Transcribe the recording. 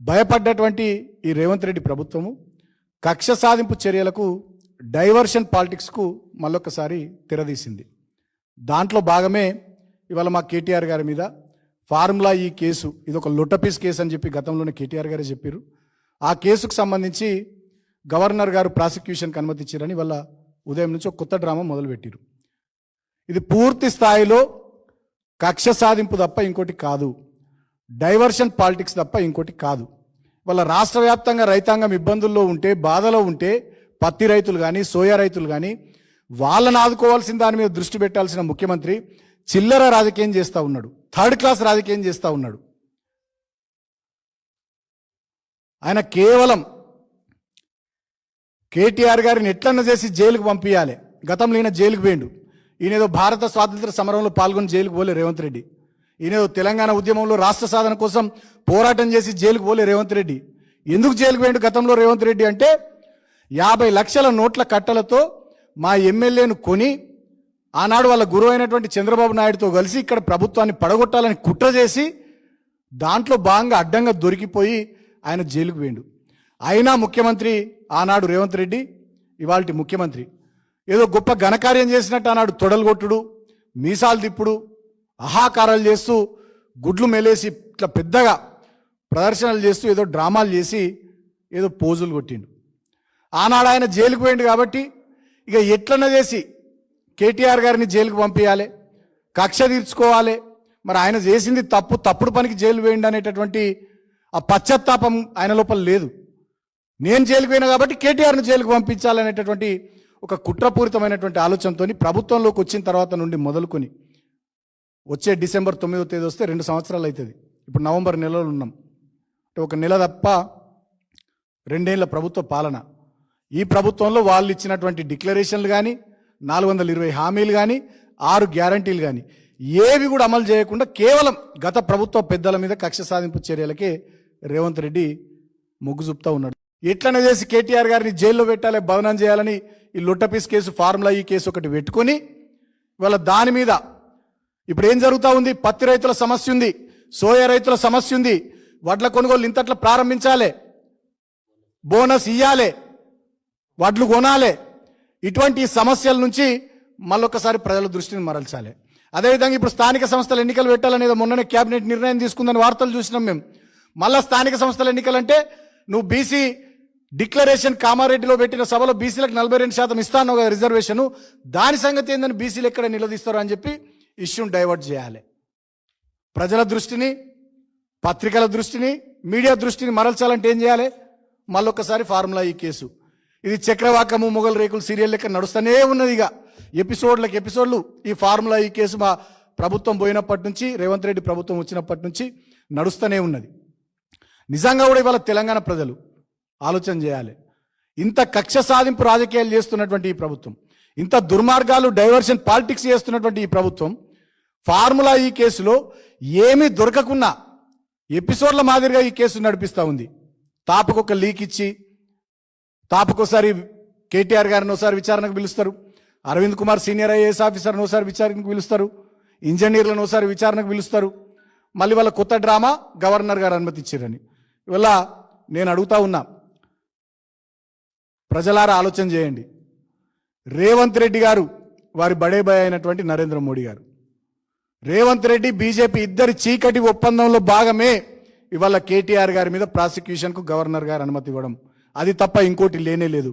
భయపడ్డటువంటి ఈ రేవంత్ రెడ్డి ప్రభుత్వము కక్ష సాధింపు చర్యలకు డైవర్షన్ పాలిటిక్స్కు మళ్ళొకసారి తెరదీసింది. దాంట్లో భాగమే ఇవాళ మా కేటీఆర్ గారి మీద ఫార్ములా ఈ కేసు ఇది ఒక లొటపీస్ కేసు అని చెప్పి గతంలోనే కేటీఆర్ గారే చెప్పారు ఆ కేసుకు సంబంధించి గవర్నర్ గారు ప్రాసిక్యూషన్కి అనుమతి ఇచ్చారని వాళ్ళ ఉదయం నుంచి ఒక కొత్త డ్రామా మొదలుపెట్టారు ఇది పూర్తి స్థాయిలో కక్ష సాధింపు తప్ప ఇంకోటి కాదు. డైవర్షన్ పాలిటిక్స్ తప్ప ఇంకోటి కాదు. వాళ్ళ రాష్ట్ర వ్యాప్తంగా రైతాంగం ఇబ్బందుల్లో ఉంటే బాధలో ఉంటే పత్తి రైతులు కానీ సోయా రైతులు కానీ వాళ్ళని ఆదుకోవాల్సిన దాని మీద దృష్టి పెట్టాల్సిన ముఖ్యమంత్రి చిల్లర రాజకీయం చేస్తూ ఉన్నాడు. థర్డ్ క్లాస్ రాజకీయం చేస్తూ ఉన్నాడు. ఆయన కేవలం కేటీఆర్ గారిని ఎట్లన్నా చేసి జైలుకు పంపించాలి గతంలో ఈయన జైలుకు పోయిండు. ఈయన ఏదో భారత స్వాతంత్ర సమరంలో పాల్గొని జైలుకు పోలే రేవంత్ రెడ్డి. ఈయన తెలంగాణ ఉద్యమంలో రాష్ట్ర సాధన కోసం పోరాటం చేసి జైలుకు పోలే రేవంత్ రెడ్డి. ఎందుకు జైలుకు పోయిండు గతంలో రేవంత్ రెడ్డి అంటే యాభై లక్షల నోట్ల కట్టలతో మా ఎమ్మెల్యేను కొని ఆనాడు వాళ్ళ గురువు అయినటువంటి చంద్రబాబు నాయుడుతో కలిసి ఇక్కడ ప్రభుత్వాన్ని పడగొట్టాలని కుట్ర చేసి దాంట్లో భాగంగా అడ్డంగా దొరికిపోయి ఆయన జైలుకు పోయిండు. అయినా ముఖ్యమంత్రి ఆనాడు రేవంత్ రెడ్డి ఇవాళ ముఖ్యమంత్రి. ఏదో గొప్ప ఘనకార్యం చేసినట్టు ఆనాడు తొడలు కొట్టుడు మీసాలు తిప్పుడు అహాకారాలు చేస్తూ గుడ్లు మెలేసి ఇట్లా పెద్దగా ప్రదర్శనలు చేస్తూ ఏదో డ్రామాలు చేసి ఏదో పోజులు కొట్టిండు. ఆనాడు ఆయన జైలుకు పోయిండు కాబట్టి ఇక ఎట్లన్నా చేసి కేటీఆర్ గారిని జైలుకు పంపించాలి కక్ష తీర్చుకోవాలి. మరి ఆయన చేసింది తప్పు తప్పుడు పనికి జైలు వేయండి అనేటటువంటి ఆ పశ్చాత్తాపం ఆయన లోపల లేదు. నేను జైలుకు పోయినా కాబట్టి కేటీఆర్ని జైలుకు పంపించాలనేటటువంటి ఒక కుట్రపూరితమైనటువంటి ఆలోచనతో ప్రభుత్వంలోకి వచ్చిన తర్వాత నుండి మొదలుకొని వచ్చే డిసెంబర్ తొమ్మిదో తేదీ వస్తే రెండు సంవత్సరాలు అవుతుంది. ఇప్పుడు నవంబర్ నెలలో ఉన్నాం. అంటే ఒక నెల తప్ప రెండేళ్ళ ప్రభుత్వ పాలన. ఈ ప్రభుత్వంలో వాళ్ళు ఇచ్చినటువంటి డిక్లరేషన్లు కానీ నాలుగు వందల ఇరవై హామీలు కానీ ఆరు గ్యారంటీలు కానీ ఏవి కూడా అమలు చేయకుండా కేవలం గత ప్రభుత్వ పెద్దల మీద కక్ష సాధింపు చర్యలకే రేవంత్ రెడ్డి మొగ్గు చూపుతా ఉన్నాడు. ఎట్లనే చేసి కేటీఆర్ గారిని జైల్లో పెట్టాలి భవనం చేయాలని ఈ లొట్టపీస్ కేసు ఫార్ములా ఈ కేసు ఒకటి పెట్టుకొని వాళ్ళ దాని మీద ఇప్పుడు ఏం జరుగుతూ ఉంది? పత్తి రైతుల సమస్య ఉంది. సోయా రైతుల సమస్య ఉంది. వడ్ల కొనుగోలు ఇంతట్లా ప్రారంభించాలి. బోనస్ ఇయ్యాలి. వడ్లు కొనాలి. ఇటువంటి సమస్యల నుంచి మళ్ళొకసారి ప్రజల దృష్టిని మరల్చాలి. అదేవిధంగా ఇప్పుడు స్థానిక సంస్థల ఎన్నికలు పెట్టాలనేది మొన్ననే కేబినెట్ నిర్ణయం తీసుకుందని వార్తలు చూసినాం మేము. మళ్ళా స్థానిక సంస్థల ఎన్నికలంటే నువ్వు బీసీ డిక్లరేషన్ కామారెడ్డిలో పెట్టిన సభలో బీసీలకు నలభై రెండు శాతం ఇస్తాను కదా రిజర్వేషన్. దాని సంగతి ఏందని బీసీలు ఎక్కడ నిలదీస్తారు అని చెప్పి ఇష్యూని డైవర్ట్ చేయాలి. ప్రజల దృష్టిని పత్రికల దృష్టిని మీడియా దృష్టిని మరల్చాలంటే ఏం చేయాలి? మళ్ళొకసారి ఫార్ములా ఈ కేసు. ఇది చక్రవాకము మొగల్ రేకులు సీరియల్ లెక్క నడుస్తూనే ఉన్నది ఇక. ఎపిసోడ్లకు ఎపిసోడ్లు. ఈ ఫార్ములా ఈ కేసు మా ప్రభుత్వం పోయినప్పటి నుంచి రేవంత్ రెడ్డి ప్రభుత్వం వచ్చినప్పటి నుంచి నడుస్తూనే ఉన్నది. నిజంగా కూడా ఇవాళ తెలంగాణ ప్రజలు ఆలోచన చేయాలి. ఇంత కక్ష సాధింపు రాజకీయాలు చేస్తున్నటువంటి ఈ ప్రభుత్వం ఇంత దుర్మార్గాలు డైవర్షన్ పాలిటిక్స్ చేస్తున్నటువంటి ఈ ప్రభుత్వం ఫార్ములా ఈ కేసులో ఏమీ దొరకకున్నా ఎపిసోడ్ల మాదిరిగా ఈ కేసు నడిపిస్తూ ఉంది. తాపకొక లీక్ ఇచ్చి తాపకొకసారి కేటీఆర్ గారిని ఒకసారి విచారణకు పిలుస్తారు. అరవింద్ కుమార్ సీనియర్ ఐఏఎస్ ఆఫీసర్ని ఒకసారి విచారణకు పిలుస్తారు. ఇంజనీర్లను ఒకసారి విచారణకు పిలుస్తారు. మళ్ళీ వాళ్ళ కొత్త డ్రామా గవర్నర్ గారు అనుమతి ఇచ్చారని ఇవల్ల నేను అడుగుతా ఉన్నా ప్రజలారా ఆలోచన చేయండి. రేవంత్ రెడ్డి గారు వారి బడే బాయ్ అయినటువంటి నరేంద్ర మోడీ గారు. రేవంత్ రెడ్డి బీజేపీ ఇద్దరి చీకటి ఒప్పందంలో భాగమే ఇవాళ కేటీఆర్ గారి మీద ప్రాసిక్యూషన్కు గవర్నర్ గారు అనుమతి ఇవ్వడం. అది తప్ప ఇంకోటి లేనే లేదు.